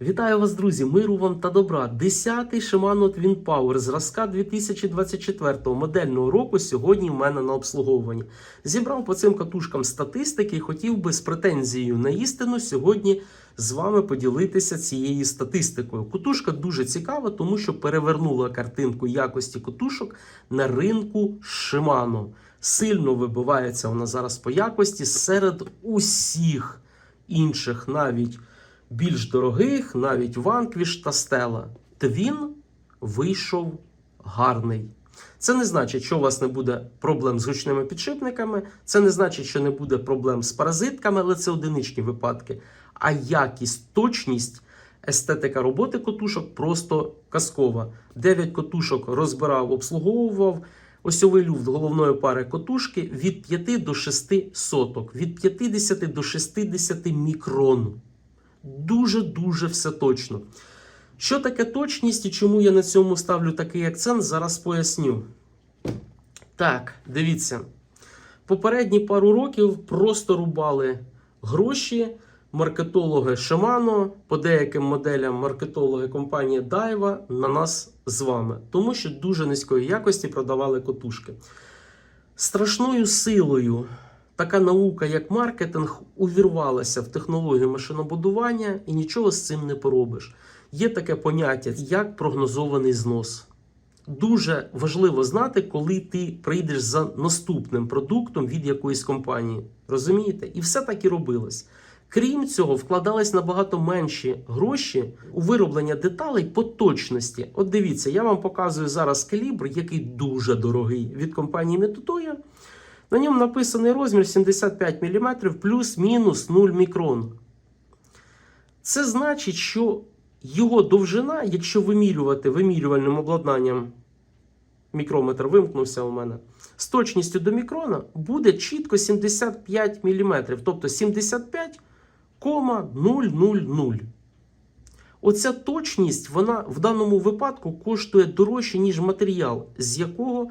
Вітаю вас, друзі! Миру вам та добра! 10-й Shimano Twin Power зразка 2024 модельного року сьогодні в мене на обслуговуванні. Зібрав по цим катушкам статистики і хотів би з претензією на істину сьогодні з вами поділитися цією статистикою. Катушка дуже цікава, тому що перевернула картинку якості катушок на ринку Shimano. Сильно вибивається вона зараз по якості серед усіх інших навіть більш дорогих, навіть Vanquish та Stella. Твін вийшов гарний. Це не значить, що у вас не буде проблем з гучними підшипниками, це не значить, що не буде проблем з паразитками, але це одиничні випадки. А якість, точність, естетика роботи котушок просто казкова. 9 котушок розбирав, обслуговував. Осьовий люфт головної пари котушки від 5 до 6 соток, від 50 до 60 мікрон. Дуже-дуже все точно. Що таке точність і чому я на цьому ставлю такий акцент, зараз поясню. Так, дивіться. Попередні пару років просто рубали гроші. Маркетологи Shimano, по деяким моделям маркетологи компанії Daiwa на нас з вами, тому що дуже низької якості продавали котушки. Страшною силою така наука, як маркетинг, увірвалася в технологію машинобудування і нічого з цим не поробиш. Є таке поняття, як прогнозований знос. Дуже важливо знати, коли ти прийдеш за наступним продуктом від якоїсь компанії. Розумієте? І все так і робилось. Крім цього, вкладались набагато менші гроші у вироблення деталей по точності. От дивіться, я вам показую зараз калібр, який дуже дорогий від компанії Mitutoyo. На ньому написаний розмір 75 мм плюс-мінус 0 мікрон. Це значить, що його довжина, якщо вимірювати вимірювальним обладнанням, мікрометр вимкнувся у мене, з точністю до мікрона буде чітко 75 мм, тобто 75,000. Оця точність, вона в даному випадку коштує дорожче, ніж матеріал, з якого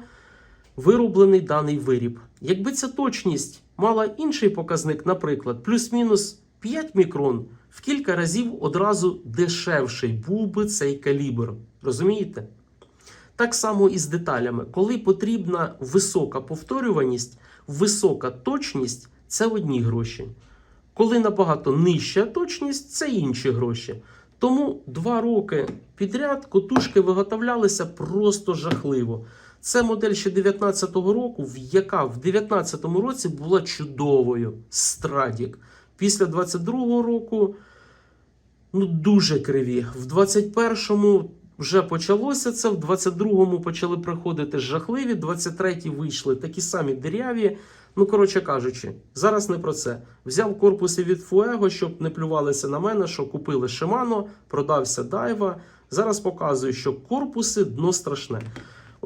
вироблений даний виріб. Якби ця точність мала інший показник, наприклад, плюс-мінус 5 мікрон, в кілька разів одразу дешевший був би цей калібр. Розумієте? Так само і з деталями. Коли потрібна висока повторюваність, висока точність це одні гроші. Коли набагато нижча точність, це інші гроші. Тому два роки підряд котушки виготовлялися просто жахливо. Це модель ще 19-го року, яка в 19-му році була чудовою. Страдік. Після 22-го року ну, дуже криві. В 21-му вже почалося це, в 22-му почали приходити жахливі, 23-й вийшли такі самі диряві. Ну, коротше кажучи, зараз не про це. Взяв корпуси від Fuego, щоб не плювалися на мене, що купили Shimano, продався Daiwa. Зараз показую, що корпуси дно страшне.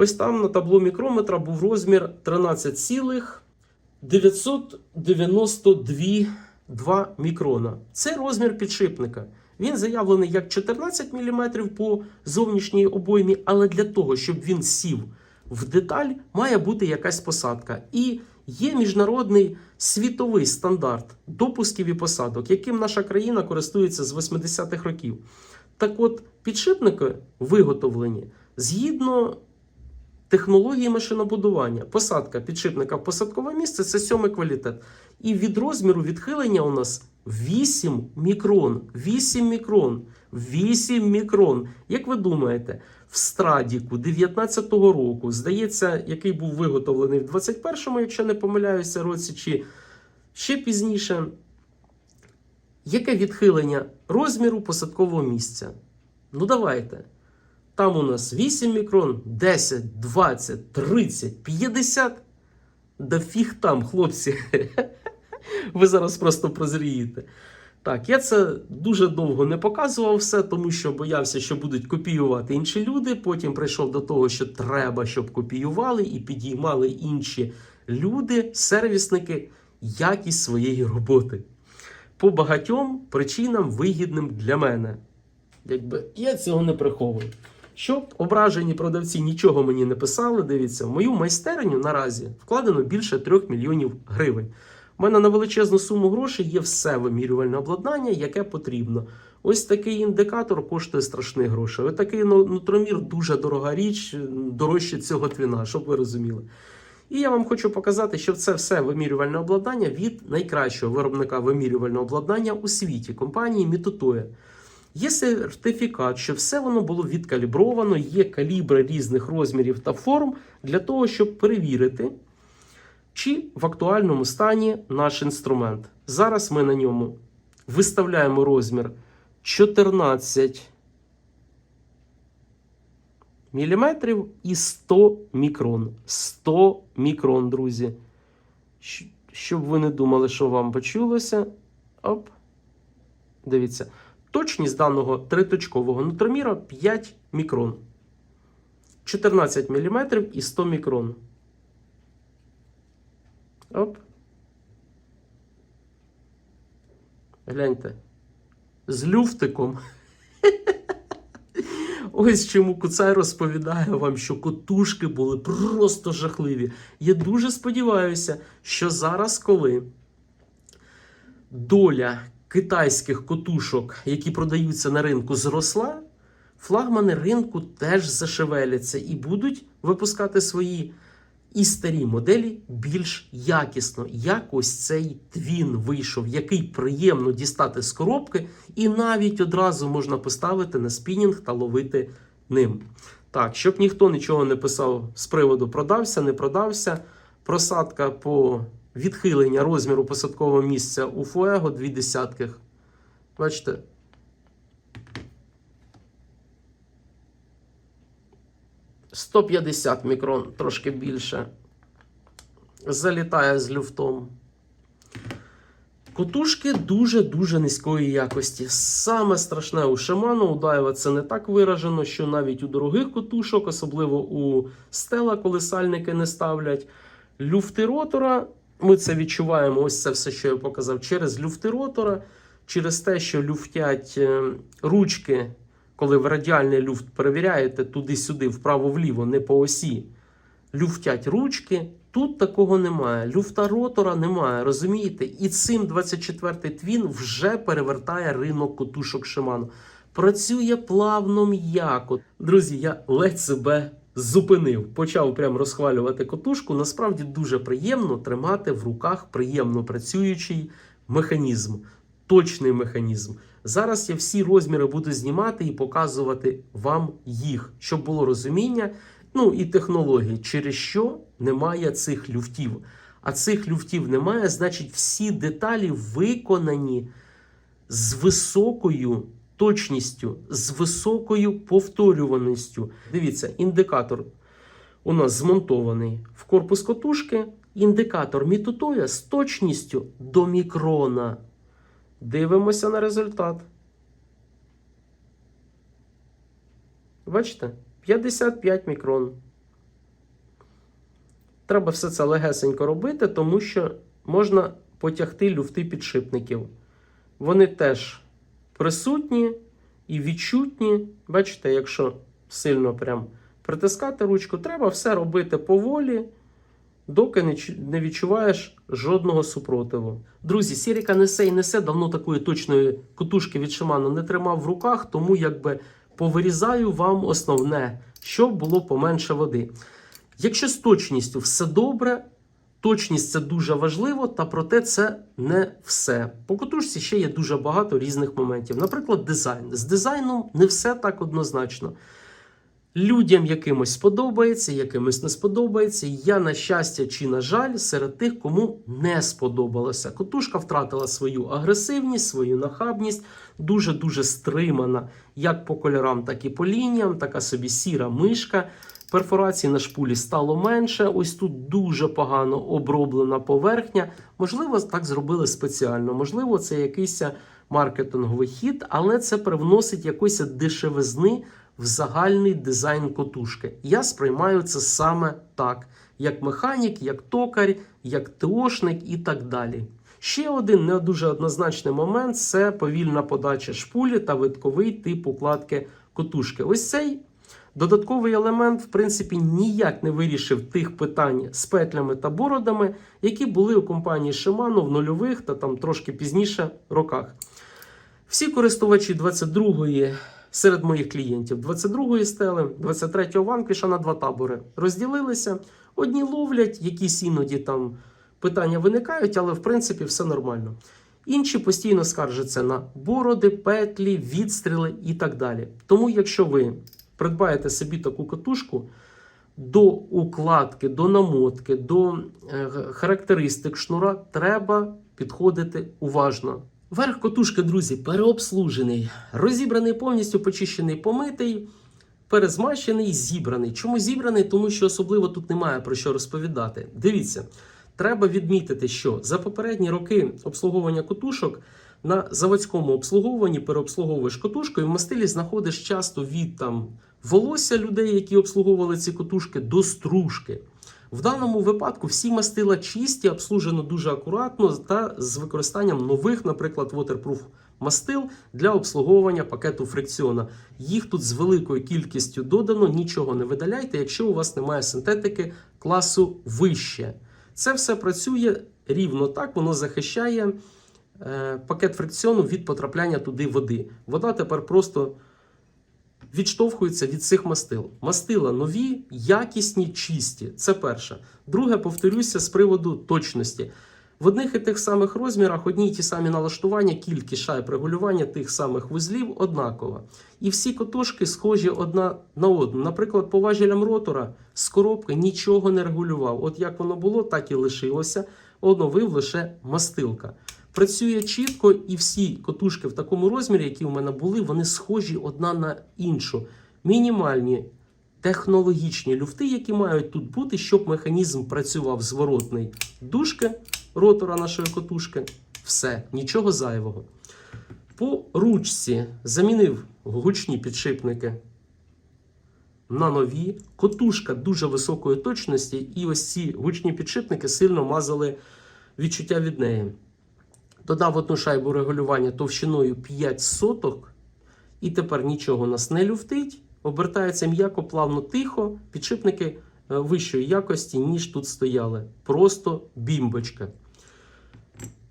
Ось там на табло мікрометра був розмір 13,992 мікрона. Це розмір підшипника. Він заявлений як 14 мм по зовнішній обоймі, але для того, щоб він сів в деталь, має бути якась посадка. І є міжнародний світовий стандарт допусків і посадок, яким наша країна користується з 80-х років. Так от, підшипники виготовлені згідно технології машинобудування. Посадка підшипника в посадкове місце це сьомий квалітет. І від розміру відхилення у нас 8 мікрон. 8 мікрон. 8 мікрон. Як ви думаєте, в страдіку 19-го року, здається, який був виготовлений в 21-му, якщо не помиляюся, році, чи ще пізніше, яке відхилення розміру посадкового місця? Ну, давайте. Там у нас 8 мікрон, 10, 20, 30, 50. Да фіг там, хлопці. Ви зараз просто прозрієте. Так, я це дуже довго не показував все, тому що боявся, що будуть копіювати інші люди. Потім прийшов до того, що треба, щоб копіювали і підіймали інші люди, сервісники, якість своєї роботи. По багатьом причинам вигідним для мене. Якби я цього не приховую. Щоб ображені продавці нічого мені не писали, дивіться, в мою майстерню наразі вкладено більше 3 мільйонів гривень. У мене на величезну суму грошей є все вимірювальне обладнання, яке потрібно. Ось такий індикатор коштує страшних грошей. Ось такий ну- нутромір дуже дорога річ, дорожче цього твіна, щоб ви розуміли. І я вам хочу показати, що це все вимірювальне обладнання від найкращого виробника вимірювального обладнання у світі компанії Mitutoyo. Є сертифікат, що все воно було відкалібровано, є калібри різних розмірів та форм для того, щоб перевірити, чи в актуальному стані наш інструмент. Зараз ми на ньому виставляємо розмір 14 міліметрів і 100 мікрон. 100 мікрон, друзі. Щоб ви не думали, що вам почулося. Оп. Дивіться. Точність даного триточкового нутроміра 5 мікрон. 14 мм і 100 мікрон. Оп. Гляньте. З люфтиком. Ось чому Куцай розповідає вам, що котушки були просто жахливі. Я дуже сподіваюся, що зараз, коли доля китайських котушок, які продаються на ринку, зросла, флагмани ринку теж зашевеляться і будуть випускати свої і старі моделі більш якісно. Як ось цей твін вийшов, який приємно дістати з коробки, і навіть одразу можна поставити на спінінг та ловити ним. Так, щоб ніхто нічого не писав з приводу продався, не продався. Просадка по відхилення розміру посадкового місця у Фуего дві десятких. Бачите? Сто п'ятдесят мікрон, трошки більше. Залітає з люфтом. Котушки дуже-дуже низької якості. Саме страшне у Шиману, у Дайва це не так виражено, що навіть у дорогих котушок, особливо у стела, коли сальники не ставлять. Люфти ротора, ми це відчуваємо, ось це все, що я показав, через люфти ротора, через те, що люфтять е, ручки, коли ви радіальний люфт перевіряєте туди-сюди, вправо-вліво, не по осі. Люфтять ручки. Тут такого немає. Люфта ротора немає, розумієте? І цим 24-й твін вже перевертає ринок котушок Shimano. Працює плавно м'яко. Друзі, я ледь себе зупинив. Почав прям розхвалювати котушку. Насправді дуже приємно тримати в руках приємно працюючий механізм, точний механізм. Зараз я всі розміри буду знімати і показувати вам їх, щоб було розуміння. Ну і технології, через що немає цих люфтів. А цих люфтів немає, значить, всі деталі виконані з високою точністю, з високою повторюваністю. Дивіться, індикатор у нас змонтований в корпус котушки. Індикатор мітутоя з точністю до мікрона. Дивимося на результат. Бачите? 55 мікрон. Треба все це легесенько робити, тому що можна потягти люфти підшипників. Вони теж присутні і відчутні. Бачите, якщо сильно прям притискати ручку, треба все робити поволі, доки не відчуваєш жодного супротиву. Друзі, Сіріка несе і несе, давно такої точної котушки від Shimano не тримав в руках, тому якби повирізаю вам основне, щоб було поменше води. Якщо з точністю все добре, точність це дуже важливо, та проте це не все. По котушці ще є дуже багато різних моментів. Наприклад, дизайн. З дизайном не все так однозначно. Людям якимось сподобається, якимось не сподобається. Я, на щастя чи на жаль, серед тих, кому не сподобалося. Котушка втратила свою агресивність, свою нахабність, дуже-дуже стримана як по кольорам, так і по лініям. Така собі сіра мишка. Перфорацій на шпулі стало менше. Ось тут дуже погано оброблена поверхня. Можливо, так зробили спеціально. Можливо, це якийсь маркетинговий хід, але це привносить якоїсь дешевизни в загальний дизайн котушки. Я сприймаю це саме так: як механік, як токар, як ТОшник і так далі. Ще один не дуже однозначний момент це повільна подача шпулі та витковий тип укладки котушки. Ось цей додатковий елемент, в принципі, ніяк не вирішив тих питань з петлями та бородами, які були у компанії Shimano в нульових та там трошки пізніше роках. Всі користувачі 22-ї серед моїх клієнтів 22-ї стели, 23-го ванкіша на два табори розділилися. Одні ловлять, якісь іноді там питання виникають, але в принципі все нормально. Інші постійно скаржаться на бороди, петлі, відстріли і так далі. Тому, якщо ви придбаєте собі таку катушку, до укладки, до намотки, до е, характеристик шнура треба підходити уважно. Верх котушки, друзі, переобслужений, розібраний повністю, почищений, помитий, перезмащений, зібраний. Чому зібраний? Тому що особливо тут немає про що розповідати. Дивіться, треба відмітити, що за попередні роки обслуговування котушок на заводському обслуговуванні переобслуговуєш котушку і в мастилі знаходиш часто від там волосся людей, які обслуговували ці котушки, до стружки. В даному випадку всі мастила чисті, обслужено дуже акуратно та з використанням нових, наприклад, waterproof мастил для обслуговування пакету фрикціона. Їх тут з великою кількістю додано, нічого не видаляйте, якщо у вас немає синтетики класу вище. Це все працює рівно так, воно захищає е, пакет фрикціону від потрапляння туди води. Вода тепер просто відштовхується від цих мастил. Мастила нові, якісні, чисті. Це перше. Друге, повторюся з приводу точності. В одних і тих самих розмірах одні й ті самі налаштування, кількість шайб регулювання тих самих вузлів однакова. І всі котушки схожі одна на одну. Наприклад, по важелям ротора з коробки нічого не регулював. От як воно було, так і лишилося. Оновив лише мастилка. Працює чітко, і всі котушки в такому розмірі, які у мене були, вони схожі одна на іншу. Мінімальні технологічні люфти, які мають тут бути, щоб механізм працював зворотний дужки ротора нашої котушки. Все, нічого зайвого. По ручці замінив гучні підшипники на нові. Котушка дуже високої точності, і ось ці гучні підшипники сильно мазали відчуття від неї. Додав одну шайбу регулювання товщиною 5 соток, і тепер нічого нас не люфтить. Обертається м'яко, плавно, тихо, підшипники е, вищої якості, ніж тут стояли. Просто бімбочка.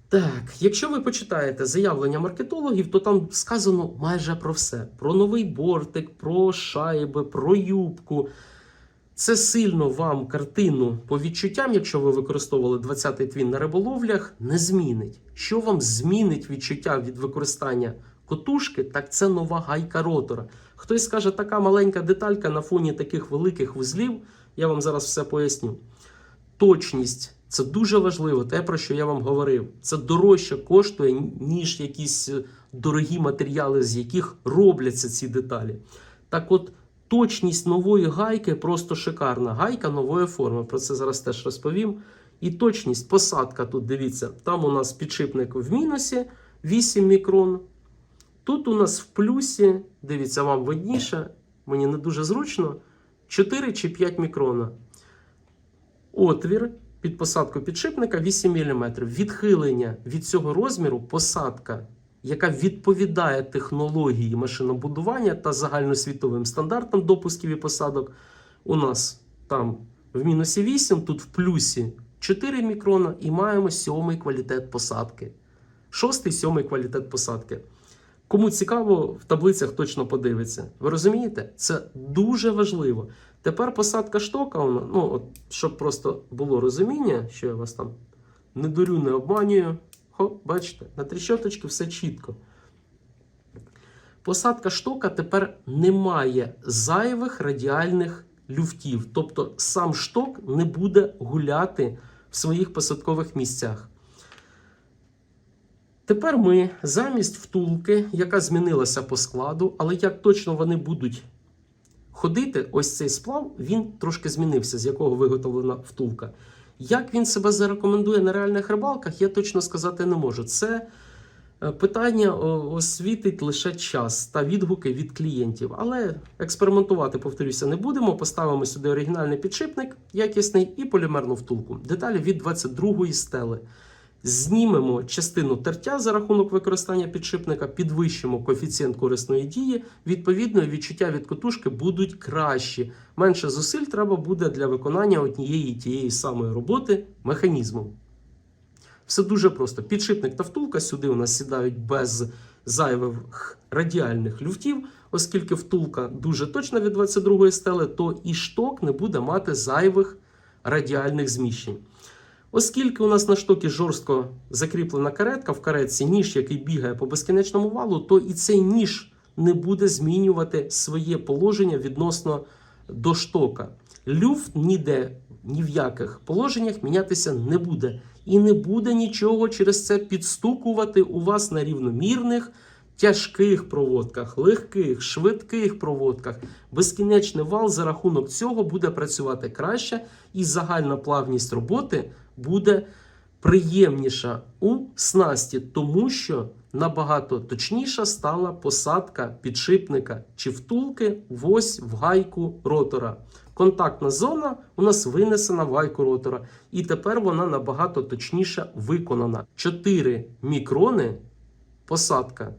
Так, якщо ви почитаєте заявлення маркетологів, то там сказано майже про все: про новий бортик, про шайби, про юбку. Це сильно вам картину по відчуттям, якщо ви використовували 20-й твін на риболовлях, не змінить. Що вам змінить відчуття від використання котушки, так це нова гайка ротора. Хтось скаже, така маленька деталька на фоні таких великих вузлів. Я вам зараз все поясню. Точність це дуже важливо, те, про що я вам говорив. Це дорожче коштує, ніж якісь дорогі матеріали, з яких робляться ці деталі. Так от, точність нової гайки просто шикарна. Гайка нової форми. Про це зараз теж розповім. І точність, посадка тут, дивіться, там у нас підшипник в мінусі 8 мікрон. Тут у нас в плюсі, дивіться, вам видніше, мені не дуже зручно, 4 чи 5 мікрона. Отвір під посадку підшипника 8 мм. Відхилення від цього розміру посадка, яка відповідає технології машинобудування та загальносвітовим стандартам допусків і посадок. У нас там в мінусі 8, тут в плюсі 4 мікрона і маємо сьомий квалітет посадки. Шостий, сьомий квалітет посадки. Кому цікаво, в таблицях точно подивиться. Ви розумієте? Це дуже важливо. Тепер посадка штока, ну, от, щоб просто було розуміння, що я вас там не дурю, не обманюю. Хо, бачите, на тріщоточки все чітко. Посадка штока тепер не має зайвих радіальних люфтів. Тобто сам шток не буде гуляти в своїх посадкових місцях. Тепер ми замість втулки, яка змінилася по складу, але як точно вони будуть ходити, ось цей сплав, він трошки змінився, з якого виготовлена втулка. Як він себе зарекомендує на реальних рибалках, я точно сказати не можу. Це е, питання освітить лише час та відгуки від клієнтів. Але експериментувати, повторюся, не будемо. Поставимо сюди оригінальний підшипник, якісний і полімерну втулку. Деталі від 22-ї стели. Знімемо частину тертя за рахунок використання підшипника, підвищимо коефіцієнт корисної дії. Відповідно, відчуття від котушки будуть кращі. Менше зусиль треба буде для виконання однієї тієї самої роботи механізмом. Все дуже просто. Підшипник та втулка сюди у нас сідають без зайвих радіальних люфтів, оскільки втулка дуже точна від 22 стели, то і шток не буде мати зайвих радіальних зміщень. Оскільки у нас на штокі жорстко закріплена каретка, в каретці ніж, який бігає по безкінечному валу, то і цей ніж не буде змінювати своє положення відносно до штока. Люфт ніде, ні в яких положеннях мінятися не буде. І не буде нічого через це підстукувати у вас на рівномірних, тяжких проводках, легких, швидких проводках. Безкінечний вал за рахунок цього буде працювати краще, і загальна плавність роботи буде приємніша у снасті, тому що набагато точніша стала посадка підшипника чи втулки в ось в гайку ротора. Контактна зона у нас винесена в гайку ротора, і тепер вона набагато точніше виконана. 4 мікрони посадка.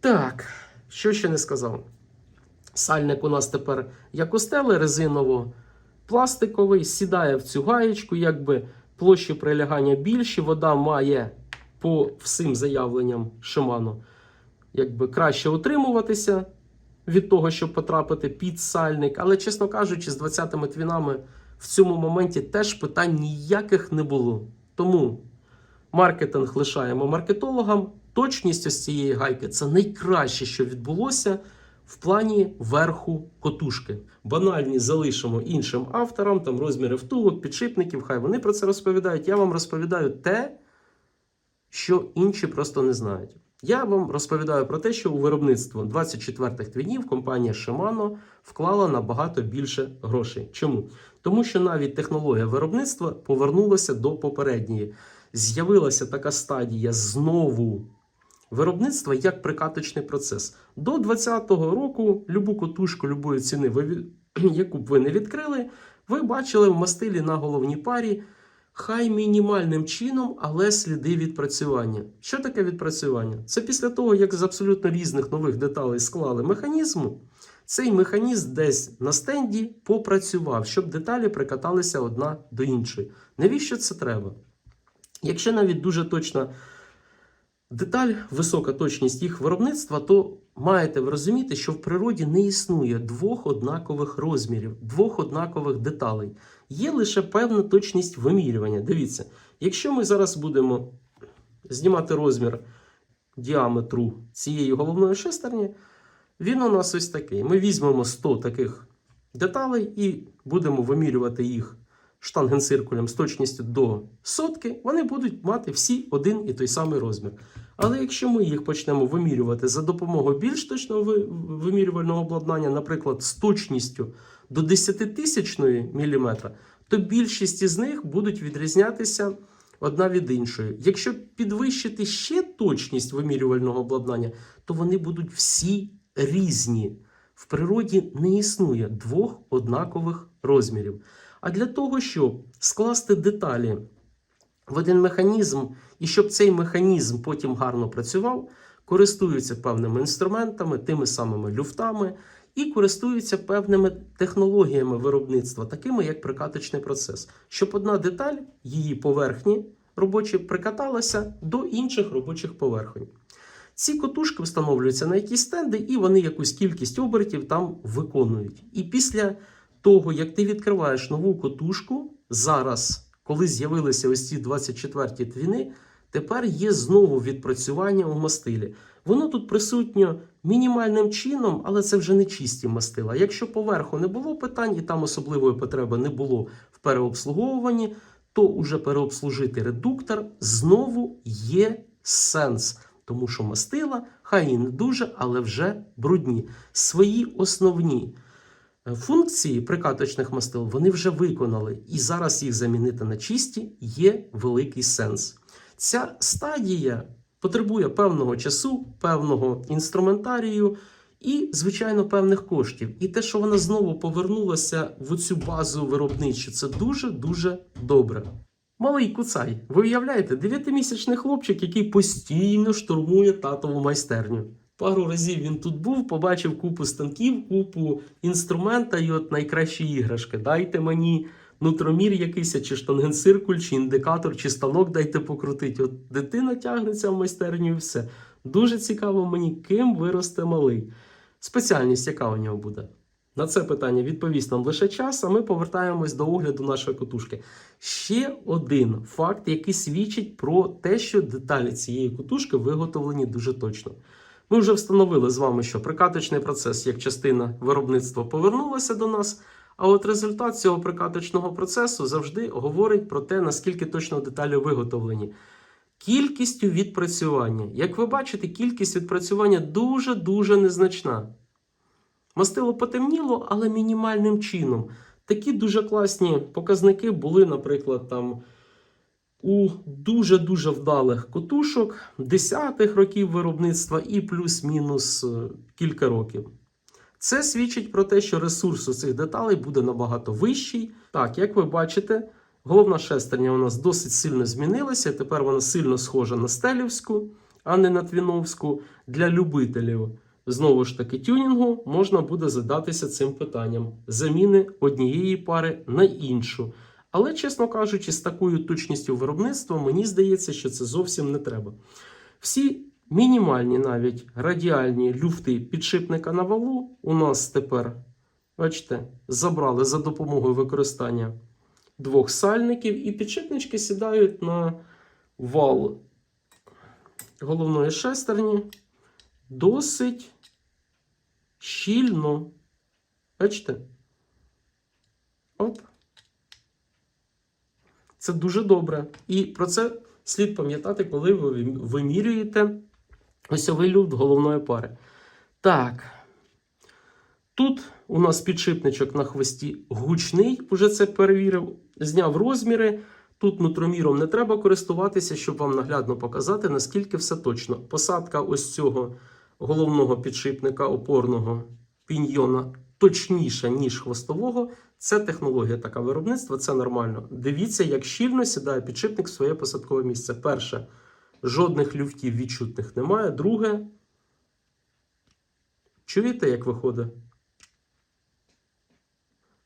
Так, що ще не сказав? Сальник у нас тепер як у стели резиново пластиковий, сідає в цю гаєчку, якби площі прилягання більші, вода має по всім заявленням Шиману якби краще утримуватися від того, щоб потрапити під сальник. Але, чесно кажучи, з 20-ми твінами в цьому моменті теж питань ніяких не було. Тому маркетинг лишаємо маркетологам. Точність ось цієї гайки це найкраще, що відбулося в плані верху котушки. Банальні залишимо іншим авторам, там розміри втулок, підшипників, хай вони про це розповідають. Я вам розповідаю те, що інші просто не знають. Я вам розповідаю про те, що у виробництво 24-х твінів компанія Shimano вклала набагато більше грошей. Чому? Тому що навіть технологія виробництва повернулася до попередньої. З'явилася така стадія знову виробництва як прикаточний процес. До 20-го року любу котушку любої ціни, ви, яку б ви не відкрили, ви бачили в мастилі на головній парі хай мінімальним чином, але сліди відпрацювання. Що таке відпрацювання? Це після того, як з абсолютно різних нових деталей склали механізму, цей механізм десь на стенді попрацював, щоб деталі прикаталися одна до іншої. Навіщо це треба? Якщо навіть дуже точна деталь, висока точність їх виробництва, то маєте ви розуміти, що в природі не існує двох однакових розмірів, двох однакових деталей. Є лише певна точність вимірювання. Дивіться, якщо ми зараз будемо знімати розмір діаметру цієї головної шестерні, він у нас ось такий. Ми візьмемо 100 таких деталей і будемо вимірювати їх штангенциркулем з точністю до сотки, вони будуть мати всі один і той самий розмір. Але якщо ми їх почнемо вимірювати за допомогою більш точного вимірювального обладнання, наприклад, з точністю до 10 тисячної міліметра, то більшість із них будуть відрізнятися одна від іншої. Якщо підвищити ще точність вимірювального обладнання, то вони будуть всі різні. В природі не існує двох однакових розмірів. А для того, щоб скласти деталі в один механізм, і щоб цей механізм потім гарно працював, користуються певними інструментами, тими самими люфтами, і користуються певними технологіями виробництва, такими як прикаточний процес, щоб одна деталь її поверхні робочі прикаталася до інших робочих поверхонь. Ці котушки встановлюються на якісь стенди, і вони якусь кількість обертів там виконують. І після того, як ти відкриваєш нову котушку, зараз, коли з'явилися ось ці 24 твіни, тепер є знову відпрацювання у мастилі. Воно тут присутньо мінімальним чином, але це вже не чисті мастила. Якщо поверху не було питань і там особливої потреби не було в переобслуговуванні, то уже переобслужити редуктор знову є сенс. Тому що мастила, хай і не дуже, але вже брудні. Свої основні функції прикаточних мастил вони вже виконали, і зараз їх замінити на чисті є великий сенс. Ця стадія потребує певного часу, певного інструментарію і, звичайно, певних коштів. І те, що вона знову повернулася в цю базу виробничу, це дуже-дуже добре. Малий куцай, ви уявляєте, дев'ятимісячний хлопчик, який постійно штурмує татову майстерню. Пару разів він тут був, побачив купу станків, купу інструмента і от найкращі іграшки. Дайте мені нутромір якийсь, чи штангенциркуль, чи індикатор, чи станок дайте покрутити. От дитина тягнеться в майстерню і все. Дуже цікаво мені, ким виросте малий. Спеціальність, яка у нього буде? На це питання відповість нам лише час, а ми повертаємось до огляду нашої котушки. Ще один факт, який свідчить про те, що деталі цієї котушки виготовлені дуже точно. Ми вже встановили з вами, що прикаточний процес як частина виробництва повернулася до нас. А от результат цього прикаточного процесу завжди говорить про те, наскільки точно деталі виготовлені. Кількістю відпрацювання. Як ви бачите, кількість відпрацювання дуже-дуже незначна. Мастило потемніло, але мінімальним чином. Такі дуже класні показники були, наприклад, там у дуже-дуже вдалих котушок 10-х років виробництва і плюс-мінус е, кілька років. Це свідчить про те, що ресурс у цих деталей буде набагато вищий. Так, як ви бачите, головна шестерня у нас досить сильно змінилася. Тепер вона сильно схожа на стелівську, а не на твіновську. Для любителів знову ж таки тюнінгу можна буде задатися цим питанням заміни однієї пари на іншу. Але, чесно кажучи, з такою точністю виробництва мені здається, що це зовсім не треба. Всі мінімальні навіть радіальні люфти підшипника на валу у нас тепер, бачите, забрали за допомогою використання двох сальників, і підшипнички сідають на вал головної шестерні досить щільно. Бачите? Оп. Це дуже добре. І про це слід пам'ятати, коли ви вимірюєте осьовий люфт головної пари. Так. Тут у нас підшипничок на хвості гучний, уже це перевірив, зняв розміри. Тут нутроміром не треба користуватися, щоб вам наглядно показати, наскільки все точно. Посадка ось цього головного підшипника опорного піньйона точніша, ніж хвостового. Це технологія така виробництва, це нормально. Дивіться, як щільно сідає підшипник в своє посадкове місце. Перше, жодних люфтів відчутних немає. Друге, чуєте, як виходить?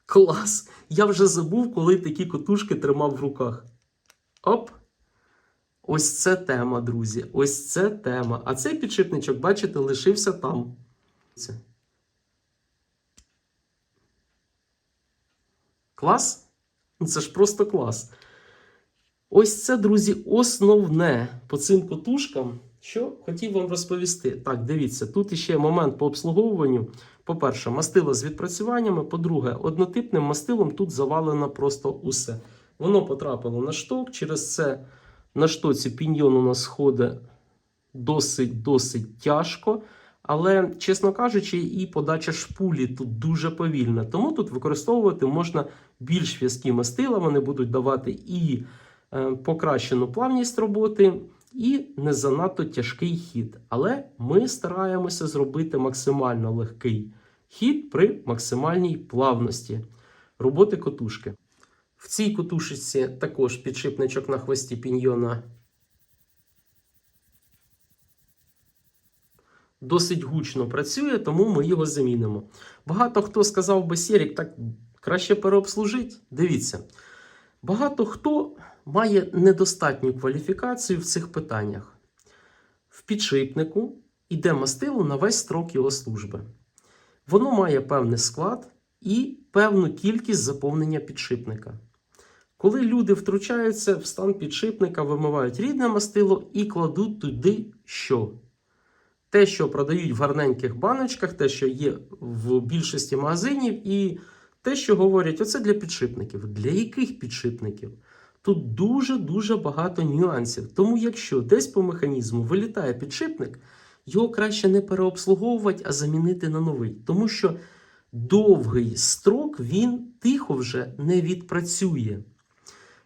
Клас! Я вже забув, коли такі котушки тримав в руках. Оп! Ось це тема, друзі. Ось це тема. А цей підшипничок, бачите, лишився там. Клас? Це ж просто клас. Ось це, друзі, основне по цим котушкам, що хотів вам розповісти. Так, дивіться, тут іще момент по обслуговуванню. По-перше, мастило з відпрацюваннями. По-друге, однотипним мастилом тут завалено просто усе. Воно потрапило на шток. Через це на штоці піньйон у нас ходить досить-досить тяжко. Але, чесно кажучи, і подача шпулі тут дуже повільна. Тому тут використовувати можна більш в'язкі мастила. Вони будуть давати і е, покращену плавність роботи, і не занадто тяжкий хід. Але ми стараємося зробити максимально легкий хід при максимальній плавності роботи котушки. В цій котушечці також підшипничок на хвості піньйона досить гучно працює, тому ми його замінимо. Багато хто сказав би Серік, так краще переобслужити. Дивіться, багато хто має недостатню кваліфікацію в цих питаннях. В підшипнику йде мастило на весь строк його служби. Воно має певний склад і певну кількість заповнення підшипника. Коли люди втручаються в стан підшипника, вимивають рідне мастило і кладуть туди що? Те, що продають в гарненьких баночках, те, що є в більшості магазинів, і те, що говорять, оце для підшипників. Для яких підшипників? Тут дуже-дуже багато нюансів. Тому, якщо десь по механізму вилітає підшипник, його краще не переобслуговувати, а замінити на новий. Тому що довгий строк він тихо вже не відпрацює.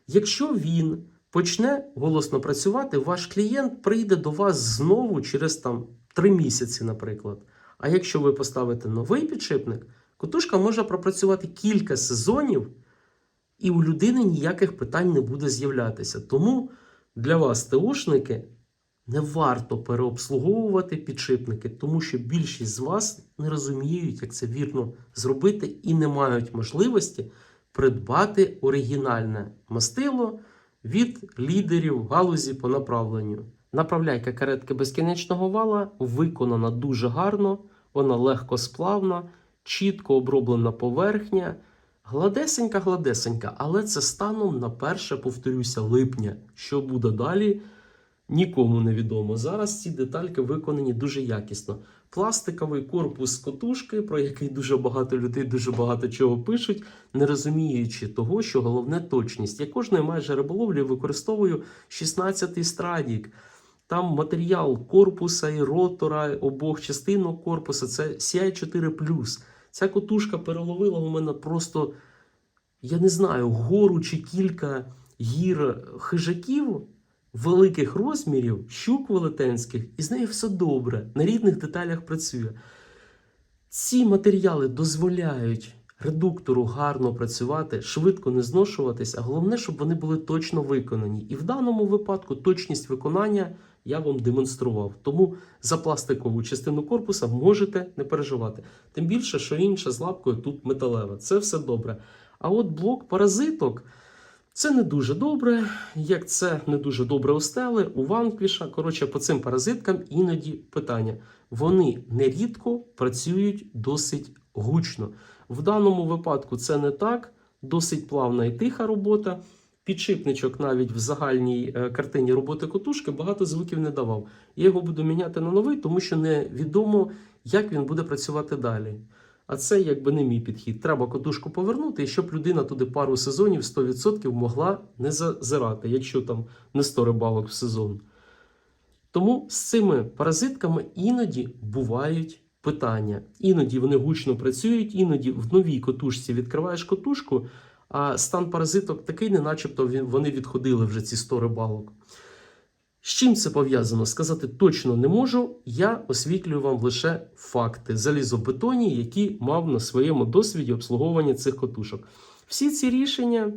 Якщо він почне голосно працювати, ваш клієнт прийде до вас знову через там 3 місяці, наприклад. А якщо ви поставите новий підшипник, котушка може пропрацювати кілька сезонів, і у людини ніяких питань не буде з'являтися. Тому для вас, ТОшники, не варто переобслуговувати підшипники, тому що більшість з вас не розуміють, як це вірно зробити, і не мають можливості придбати оригінальне мастило від лідерів галузі по направленню. Направляйка каретки безкінечного вала виконана дуже гарно, вона легко сплавна, чітко оброблена поверхня. Гладесенька, гладесенька, але це станом на перше, повторюся, липня. Що буде далі, нікому не відомо. Зараз ці детальки виконані дуже якісно. Пластиковий корпус котушки, про який дуже багато людей дуже багато чого пишуть, не розуміючи того, що головне точність. Я кожної майже риболовлі використовую 16-й страдік. Там матеріал корпуса і ротора обох частинок корпуса це CI4+. Ця котушка переловила у мене просто, я не знаю, гору чи кілька гір хижаків великих розмірів, щук велетенських, і з нею все добре, на рідних деталях працює. Ці матеріали дозволяють редуктору гарно працювати, швидко не зношуватись, а головне, щоб вони були точно виконані. І в даному випадку точність виконання я вам демонстрував. Тому за пластикову частину корпуса можете не переживати. Тим більше, що інша з лапкою тут металева. Це все добре. А от блок паразиток. Це не дуже добре, як це не дуже добре у стели, у ванквіша. Коротше, по цим паразиткам іноді питання. Вони нерідко працюють досить гучно. В даному випадку це не так, досить плавна і тиха робота. Підшипничок навіть в загальній е, картині роботи котушки багато звуків не давав. Я його буду міняти на новий, тому що невідомо, як він буде працювати далі. А це якби не мій підхід. Треба котушку повернути, і щоб людина туди пару сезонів 100% могла не зазирати, якщо там не 100 рибалок в сезон. Тому з цими паразитками іноді бувають питання. Іноді вони гучно працюють, іноді в новій котушці відкриваєш котушку, стан паразиток такий, не начебто вони відходили вже ці 100 рибалок. З чим це пов'язано? Сказати точно не можу. Я освітлюю вам лише факти залізобетонні, які мав на своєму досвіді обслуговування цих котушок. Всі ці рішення,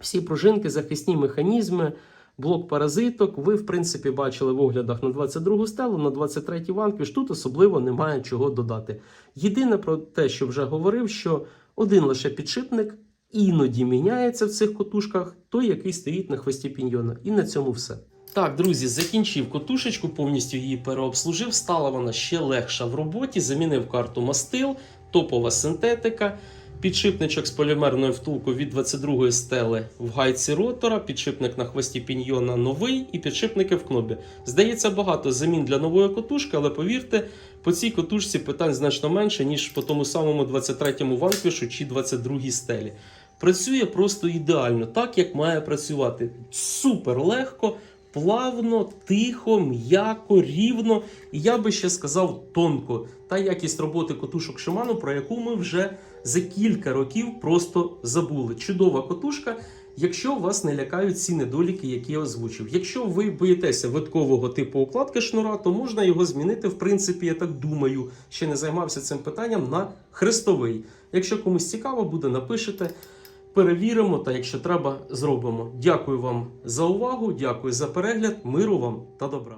всі пружинки, захисні механізми, блок паразиток, ви, в принципі, бачили в оглядах на 22 стелу, на 23-й ванквіш. Тут особливо немає чого додати. Єдине про те, що вже говорив, що один лише підшипник іноді міняється в цих котушках, той, який стоїть на хвості піньйона. І на цьому все. Так, друзі, закінчив котушечку, повністю її переобслужив. Стала вона ще легша в роботі. Замінив карту мастил, топова синтетика, підшипничок з полімерною втулкою від 22-ї стели в гайці ротора, підшипник на хвості піньйона новий і підшипники в кнобі. Здається, багато замін для нової котушки, але повірте, по цій котушці питань значно менше, ніж по тому самому 23-му ванквішу чи 22-й стелі. Працює просто ідеально, так як має працювати. Супер легко, плавно, тихо, м'яко, рівно. І я би ще сказав тонко. Та якість роботи котушок Шиману, про яку ми вже за кілька років просто забули. Чудова котушка. Якщо вас не лякають ці недоліки, які я озвучив. Якщо ви боїтеся виткового типу укладки шнура, то можна його змінити. В принципі, я так думаю, ще не займався цим питанням на хрестовий. Якщо комусь цікаво буде, напишете. Перевіримо та якщо треба, зробимо. Дякую вам за увагу, дякую за перегляд, миру вам та добра.